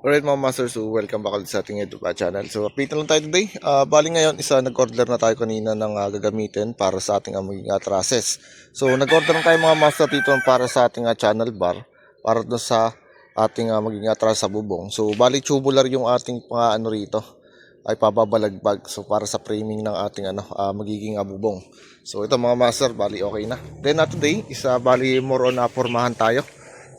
Alright mga masters, so welcome back ulit sa ating YouTube uh, channel. So update lang tayo today. Uh, bali ngayon, isa nag-order na tayo kanina ng uh, gagamitin para sa ating uh, magiging uh, trusses. So nag-order na tayo mga master dito para sa ating uh, channel bar para doon sa ating uh, magiging uh, sa bubong. So bali tubular yung ating mga ano rito ay pababalagbag. So para sa framing ng ating ano uh, magiging uh, bubong. So ito mga master, bali okay na. Then uh, today, isa bali more on uh, formahan tayo.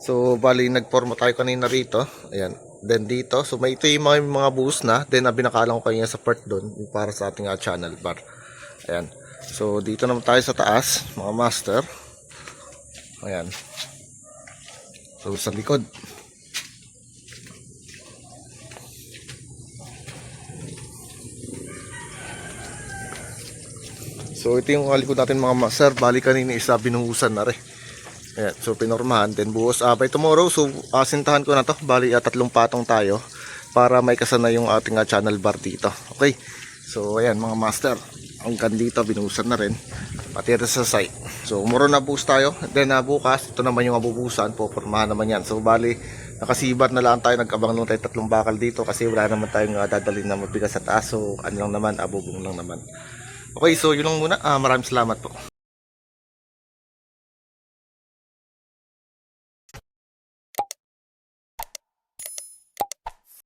So bali nagporma tayo kanina rito. Ayan. Then dito, so may ito yung mga, mga buhos na. Then uh, binakalan ko kanina sa part doon para sa ating uh, channel bar. Ayan. So dito naman tayo sa taas, mga master. Ayan. So sa likod. So ito yung likod natin mga master. Bali kanina isa binuhusan na rin. Ayan, so pinormahan then buhos. Uh, by tomorrow so uh, sintahan ko na to. Bali uh, tatlong patong tayo para may kasana yung ating uh, channel bar dito. Okay? So ayan mga master. Hanggang dito binuhusan na rin. Pati sa site. So muro na boost tayo. Then uh, bukas ito naman yung abubusan popormahan naman yan. So bali nakasibat na lang tayo. Nagkabang lang tayo tatlong bakal dito kasi wala naman tayong uh, dadalhin na mabigas sa taas so ano lang naman abubong lang naman. Okay so yun lang muna. Uh, maraming salamat po